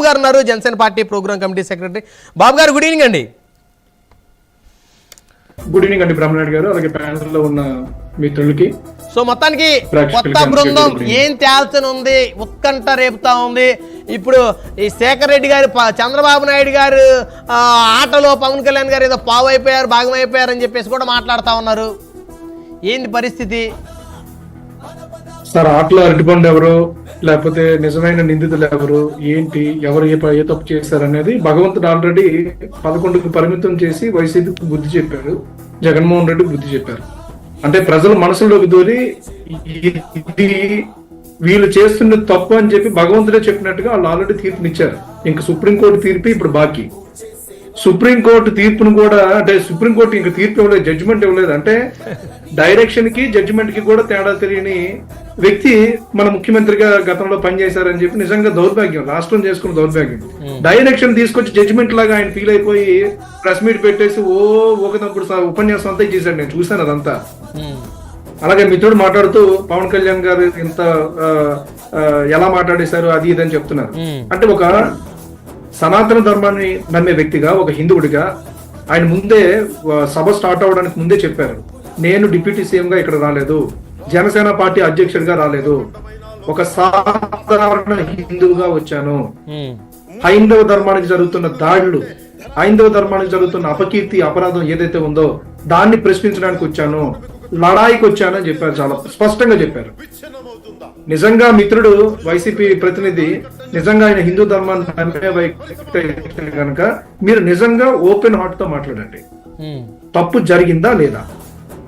బాబు గారు ఉన్నారు Janasena party program committee secretary. Babu గారు గుడ్ ఈవినింగ్ అండి. గుడ్ ఈవినింగ్ అండి బ్రహ్మనాయుడు గారు అలాగే ప్యానల్లో ఉన్న మిత్రులకి సో మొత్తానికి కొత్త బృందం. ఏం తేల్చని ఉంది ఉత్కంఠ రేపుతా ఉంది. ఇప్పుడు ఈ శేఖర్ రెడ్డి గారు చంద్రబాబు నాయుడు గారు ఆటలో పవన్ కళ్యాణ్ గారు ఏదో పావు అయిపోయారు భాగం అయిపోయారు అని చెప్పేసి కూడా మాట్లాడుతా ఉన్నారు. ఏంది పరిస్థితి? సార్ ఆటలో అరటిపండు ఎవరు? లేకపోతే నిజమైన నిందితులు ఎవరు? ఏంటి? ఎవరు ఏ ఏ తప్పు చేశారు అనేది భగవంతుడు ఆల్రెడీ పదకొండుకు పరిమితం చేసి వైసీపీకి బుద్ధి చెప్పారు. జగన్మోహన్ రెడ్డి బుద్ధి చెప్పారు. అంటే ప్రజల మనసులోకి దూరి ఇది వీళ్ళు చేస్తున్న తప్పు అని చెప్పి భగవంతుడే చెప్పినట్టుగా వాళ్ళు ఆల్రెడీ తీర్పునిచ్చారు. ఇంకా సుప్రీంకోర్టు తీర్పు ఇప్పుడు బాకీ. సుప్రీంకోర్టు తీర్పును కూడా అంటే సుప్రీంకోర్టు ఇంకా తీర్పు ఇవ్వలేదు జడ్జిమెంట్ ఇవ్వలేదు. అంటే డైరెక్షన్కి జడ్జిమెంట్కి కూడా తేడా తెలియని వ్యక్తి మన ముఖ్యమంత్రిగా గతంలో పనిచేశారని చెప్పి నిజంగా దౌర్భాగ్యం రాష్ట్రం చేసుకున్న దౌర్భాగ్యం. డైరెక్షన్ తీసుకొచ్చి జడ్జిమెంట్ లాగా ఆయన ఫీల్ అయిపోయి ప్రెస్ మీట్ పెట్టేసి ఓ ఒకప్పుడు ఉపన్యాసం అంతా చేశాడు నేను చూశాను అదంతా. అలాగే మిత్రుడు మాట్లాడుతూ పవన్ కళ్యాణ్ గారు ఇంత ఎలా మాట్లాడేశారు అది ఇది అని చెప్తున్నారు. మ్మ్. అంటే ఒక సనాతన ధర్మాన్ని నమ్మే వ్యక్తిగా ఒక హిందువుడిగా ఆయన ముందే సభ స్టార్ట్ అవడానికి ముందే చెప్పారు. నేను డిప్యూటీ సీఎం గా ఇక్కడ రాలేదు. జనసేన పార్టీ అధ్యక్షుడిగా రాలేదు. ఒక సాధారణ హిందువుగా వచ్చాను. హైందవ ధర్మానికి జరుగుతున్న దాడులు హైందవ ధర్మానికి జరుగుతున్న అపకీర్తి అపరాధం ఏదైతే ఉందో దాన్ని ప్రశ్నించడానికి వచ్చాను. లడాయికి వచ్చానని చెప్పారు చాలా స్పష్టంగా చెప్పారు. నిజంగా మిత్రుడు వైసీపీ ప్రతినిధి నిజంగా ఆయన హిందూ ధర్మాన్ని కనుక మీరు నిజంగా ఓపెన్ హార్ట్తో మాట్లాడండి తప్పు జరిగిందా లేదా?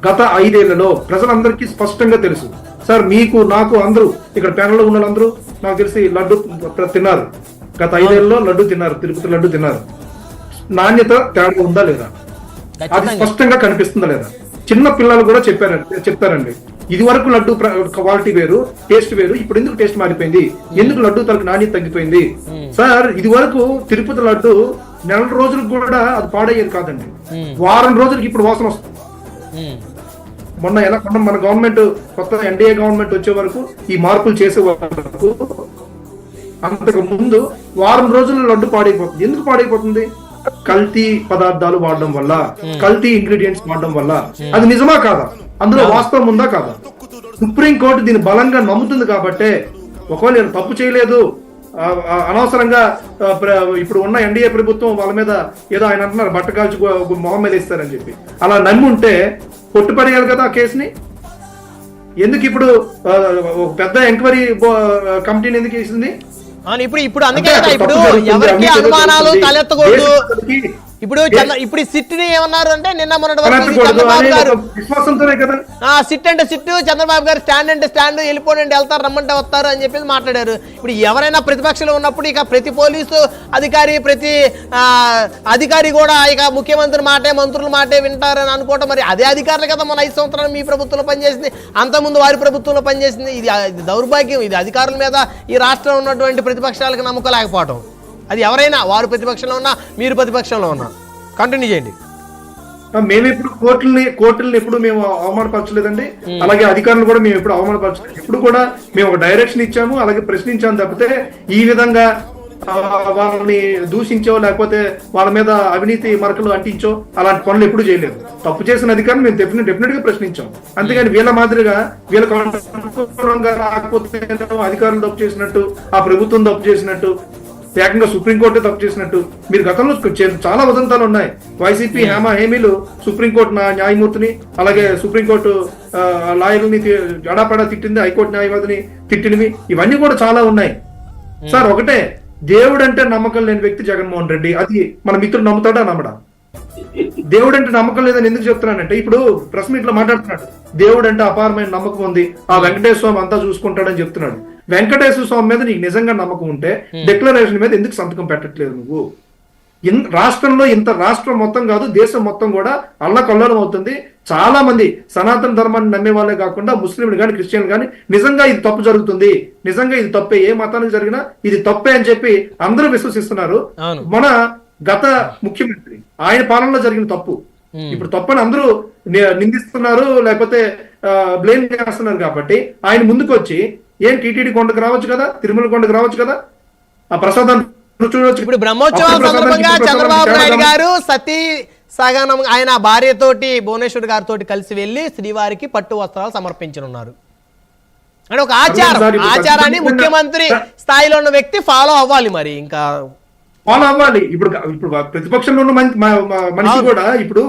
గత ఐదేళ్ళలో ప్రజలందరికీ స్పష్టంగా తెలుసు. సార్ మీకు నాకు అందరూ ఇక్కడ ప్యానల్లో ఉన్న వాళ్ళందరూ నాకు తెలిసి లడ్డు తిన్నారు. గత ఐదేళ్ళలో లడ్డు తిన్నారు తిరుపతి లడ్డు తిన్నారు. నాణ్యత తేడా ఉందా లేదా? అది స్పష్టంగా కనిపిస్తుందా లేదా? చిన్న పిల్లలు కూడా చెప్పారండి చెప్తారండి. ఇది వరకు లడ్డు క్వాలిటీ వేరు టేస్ట్ వేరు ఇప్పుడు ఎందుకు టేస్ట్ మారిపోయింది? ఎందుకు లడ్డు తనకు నాణ్యత తగ్గిపోయింది? సార్ ఇది వరకు తిరుపతి లడ్డు నెల రోజులకు కూడా అది పాడయ్యేది కాదండి. వారం రోజులకి ఇప్పుడు వాసన వస్తుంది. మొన్న ఎలా మన గవర్నమెంట్ కొత్త ఎన్డీఏ గవర్నమెంట్ వచ్చే వరకు ఈ మార్పులు చేసే వరకు అంతకు ముందు వారం రోజుల్లో లడ్డు పాడైపోతుంది. ఎందుకు పాడైపోతుంది? కల్తీ పదార్థాలు వాడడం వల్ల కల్తీ ఇంగ్రీడియంట్స్ వాడడం వల్ల అది నిజమా కాదా? అందులో వాస్తవం ఉందా కాదా? సుప్రీం కోర్టు దీన్ని బలంగా నమ్ముతుంది కాబట్టే ఒకవేళ నేను తప్పు చేయలేదు అనవసరంగా ఇప్పుడు ఉన్న ఎన్డీఏ ప్రభుత్వం వాళ్ళ మీద ఏదో ఆయన అంటున్నారు బట్ట కాల్చి మొహం మీద ఇస్తారని చెప్పి. అలా నమ్మి ఉంటే కొట్టుపడేయాలి కదా ఆ కేసుని? ఎందుకు ఇప్పుడు పెద్ద ఎంక్వైరీ కమిటీని ఎందుకు వేసింది ఇప్పుడు ఇప్పుడు అందుకే ఇప్పుడు ఎవరికి అనుమానాలు. తలెత్తకూడదు. ఇప్పుడు చంద్ర ఇప్పుడు ఈ సిట్ని ఏమన్నారు అంటే నిన్న మొన్నటి వరకు చంద్రబాబు గారు సిట్ అంటే సిట్ చంద్రబాబు గారు స్టాండ్ అంటే స్టాండ్ వెళ్ళిపోండి వెళ్తారు రమ్మంటే వస్తారు అని చెప్పేసి మాట్లాడారు. ఇప్పుడు ఎవరైనా ప్రతిపక్షంలో ఉన్నప్పుడు ఇక ప్రతి పోలీసు అధికారి ప్రతి ఆ, అధికారి కూడా ఇక ముఖ్యమంత్రి మాటే మంత్రుల మాటే వింటారని అనుకోవటం. మరి అదే అధికారులు కదా మన ఐదు సంవత్సరాలు మీ ప్రభుత్వంలో పనిచేసింది. అంతకుముందు వారి ప్రభుత్వంలో పనిచేసింది. ఇది ఇది దౌర్భాగ్యం. ఇది అధికారుల మీద ఈ రాష్ట్రంలో ఉన్నటువంటి ప్రతిపక్షాలకు నమ్మకం లేకపోవటం. అది ఎవరైనా వారు ప్రతిపక్షంలో ఉన్నా మీరు ప్రతిపక్షంలో ఉన్నా. కంటిన్యూ చేయండి. మేము ఇప్పుడు కోర్టుల్ని కోర్టుల్ని ఎప్పుడు మేము అవమానపరచలేదండి. అలాగే అధికారులు కూడా మేము ఎప్పుడు అవమానపరచలేదు. ఎప్పుడు కూడా మేము ఒక డైరెక్షన్ ఇచ్చాము అలాగే ప్రశ్నించాము తప్పితే ఈ విధంగా వాళ్ళని దూషించో లేకపోతే వాళ్ళ మీద అవినీతి మరకలు అంటించో అలాంటి పనులు ఎప్పుడు చేయలేదు. తప్పు చేసిన అధికారులు మేము డెఫినెట్ డెఫినెట్గా ప్రశ్నించాం. అంతేగాని వీళ్ళ మాదిరిగా వీళ్ళ అనుకూలంగా రాకపోతే అధికారులు తప్పు చేసినట్టు ఆ ప్రభుత్వం తప్పు చేసినట్టు ఏకంగా సుప్రీంకోర్టు తప్పు చేసినట్టు. మీరు గతంలో చాలా ఉదంతాలు ఉన్నాయి. వైసీపీ హేమ హేమీలు సుప్రీంకోర్టు న్యాయమూర్తిని అలాగే సుప్రీంకోర్టు లాయర్ని జడాపడా తిట్టింది హైకోర్టు న్యాయవాదిని తిట్టినవి ఇవన్నీ కూడా చాలా ఉన్నాయి. సార్ ఒకటే దేవుడు అంటే నమ్మకం లేని వ్యక్తి జగన్మోహన్ రెడ్డి. అది మన మిత్రుడు నమ్ముతాడా నమ్మడా? దేవుడు అంటే నమ్మకం లేదని ఎందుకు చెప్తున్నానంటే ఇప్పుడు ప్రెస్ మీట్లో మాట్లాడుతున్నాడు. దేవుడు అంటే అపారమైన నమ్మకం ఉంది. ఆ వెంకటేశ్వర స్వామి అంతా చూసుకుంటాడని చెప్తున్నాడు. వెంకటేశ్వర స్వామి మీద నీకు నిజంగా నమ్మకం ఉంటే డిక్లరేషన్ మీద ఎందుకు సంతకం పెట్టట్లేదు నువ్వు? ఇన్- రాష్ట్రంలో ఇంత రాష్ట్రం మొత్తం కాదు దేశం మొత్తం కూడా అల్లకల్లోలం అవుతుంది. చాలా మంది సనాతన ధర్మాన్ని నమ్మే వాళ్ళే కాకుండా ముస్లింలు కానీ క్రిస్టియన్లు కానీ నిజంగా ఇది తప్పు జరుగుతుంది. నిజంగా ఇది తప్పే ఏ మతానికి జరిగినా ఇది తప్పే అని చెప్పి అందరూ విశ్వసిస్తున్నారు. మన గత ముఖ్యమంత్రి ఆయన పాలనలో జరిగిన తప్పు. ఇప్పుడు తప్పని అందరూ నిందిస్తున్నారు లేకపోతే బ్లేమ్ చేస్తున్నారు కాబట్టి ఆయన ముందుకు వచ్చి ఏం టీటీడీ కొండకు రావచ్చు కదా? తిరుమల కొండకు రావచ్చు కదా? ఆ ప్రసాదాన్ని ఇప్పుడు ప్రసాదం, సందర్భంగా చంద్రబాబు నాయుడు గారు సతీ సగనం ఆయన భార్యతోటి భువనేశ్వర్ గారితో కలిసి వెళ్ళి శ్రీవారికి పట్టు వస్త్రాలు సమర్పించనున్నారు. అంటే ఒక ఆచారం. ఆచారాన్ని ముఖ్యమంత్రి స్థాయిలో ఉన్న వ్యక్తి ఫాలో అవ్వాలి మరి ఇంకా. ఫాలో అవ్వాలి. ఇప్పుడు ఇప్పుడు ప్రతిపక్షంలో ఉన్న మనిషి. కూడా ఇప్పుడు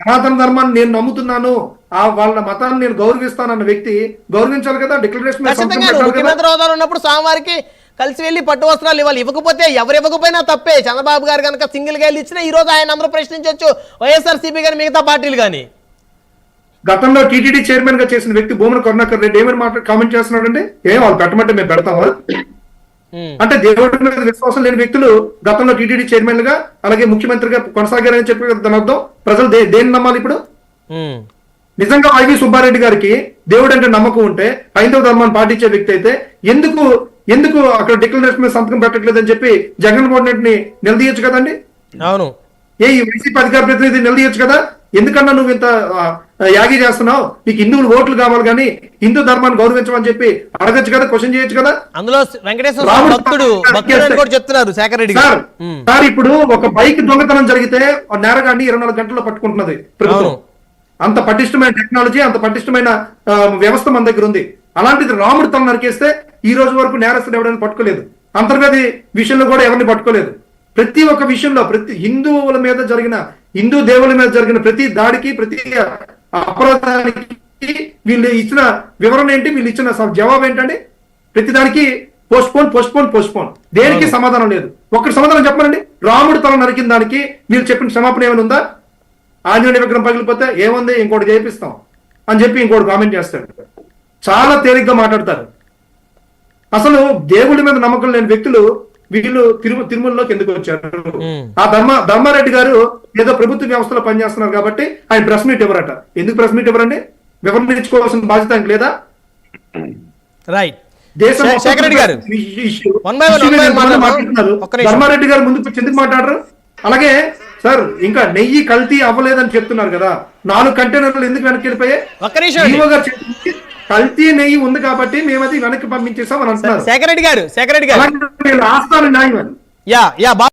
సనాతన ధర్మాన్ని నేను నమ్ముతున్నాను. ఆ వాళ్ళ మతాన్ని నేను గౌరవిస్తానన్న వ్యక్తి గౌరవించాలి కదా? డిక్లరేషన్. ముఖ్యమంత్రి హోదాలో ఉన్నప్పుడు స్వామివారికి కలిసి వెళ్ళి పట్టు వస్త్రాలు ఇవ్వాలి. ఇవ్వకపోతే ఎవరు ఇవ్వకపోయినా తప్పే. చంద్రబాబు గారు కనుక సింగిల్గా వెళ్ళి ఇచ్చినా ఈ రోజు ఆయన అందరూ ప్రశ్నించవచ్చు వైఎస్ఆర్సీపీ కానీ మిగతా పార్టీలు కానీ గతంలో టీటీడీ చైర్మన్గా చేసిన వ్యక్తి భూమన కరుణాకర్ రెడ్డి ఏమని మాట కామెంట్ చేస్తున్నాడంటే ఏం వాళ్ళు పెట్టమంటే మేము పెడతామా? అంటే దేవుడి మీద విశ్వాసం లేని వ్యక్తులు గతంలో టీటీడీ చైర్మన్గా అలాగే ముఖ్యమంత్రిగా కొనసాగారని చెప్పి దాని అర్థం ప్రజలు దేన్ని నమ్మాలి ఇప్పుడు. నిజంగా వైవి సుబ్బారెడ్డి గారికి దేవుడు అంటే నమ్మకం ఉంటే హైందవ ధర్మాన్ని పాటించే వ్యక్తి అయితే ఎందుకు ఎందుకు అక్కడ డిక్లరేషన్ మీద సంతకం పెట్టట్లేదని చెప్పి జగన్మోహన్ రెడ్డిని నిలదీయచ్చు కదండి? అవును. ఏ ఈ వైసీపీ అధికార ప్రతినిధి నిలదీయచ్చు కదా? ఎందుకన్నా నువ్వు ఇంత యాగి చేస్తున్నావు? నీకు హిందువులు ఓట్లు కావాలి కానీ హిందూ ధర్మాన్ని గౌరవించమని చెప్పి అడగచ్చు కదా క్వశ్చన్ చేయొచ్చు కదా? అందులో వెంకటేశ్వర చెప్తున్నారు సార్. సార్ ఇప్పుడు ఒక బైక్ దొంగతనం జరిగితే నేరగాన్ని ఇరవై నాలుగు గంటల్లో పట్టుకుంటున్నది ప్రభుత్వం. అంత పటిష్టమైన టెక్నాలజీ అంత పటిష్టమైన వ్యవస్థ మన దగ్గర ఉంది. అలాంటిది రాముడు తల నరికేస్తే ఈ రోజు వరకు నేరస్తుడు ఎవరైనా పట్టుకోలేదు. అంతర్గతి విషయంలో కూడా ఎవరిని పట్టుకోలేదు. ప్రతి ఒక్క విషయంలో ప్రతి హిందువుల మీద జరిగిన హిందూ దేవుల మీద జరిగిన ప్రతి దాడికి ప్రతి అపరాధానికి వీళ్ళు ఇచ్చిన వివరణ ఏంటి? వీళ్ళు ఇచ్చిన జవాబు ఏంటండి? ప్రతి దానికి postpone postpone postpone దేనికి సమాధానం లేదు. ఒక్కటి సమాధానం చెప్పమనండి. రాముడు తల నరికిన దానికి మీరు చెప్పిన క్షమాపణ ఏమైనా ఉందా? ఆంజనేయ విగ్రహం పగిలిపోతే ఏముంది? ఇంకోటి చేపిస్తాం అని చెప్పి ఇంకోటి కామెంట్ చేస్తాడు. చాలా తేలిగ్గా మాట్లాడతారు. అసలు దేవుడి మీద నమ్మకం లేని వ్యక్తులు వీళ్ళు తిరుమ తిరుమలలోకి ఎందుకు వచ్చారు. ఆ ధర్మ ధర్మారెడ్డి గారు ఏదో ప్రభుత్వ వ్యవస్థలో పనిచేస్తున్నారు కాబట్టి ఆయన ప్రెస్ మీట్ ఇవ్వరట. ఎందుకు ప్రెస్ మీట్ ఇవ్వరండి? వివరణ ఇచ్చుకోవాల్సిన బాధ్యత ఆయనకు లేదా? రైట్ గారు. మీద. ధర్మారెడ్డి గారు వచ్చి ఎందుకు మాట్లాడరు? అలాగే సార్ ఇంకా నెయ్యి కల్తీ అవ్వలేదని చెప్తున్నారు కదా. నాలుగు కంటైనర్లు ఎందుకు వెనక్కి వెళ్ళిపోయాయి? కల్తీ నెయ్యి ఉంది కాబట్టి మేము అది వెనక్కి పంపించేసాం అని అంటున్నారు. శేఖర్ రెడ్డి గారు శేఖర్ రెడ్డి గారు. ఆస్థాన న్యాయం యా యా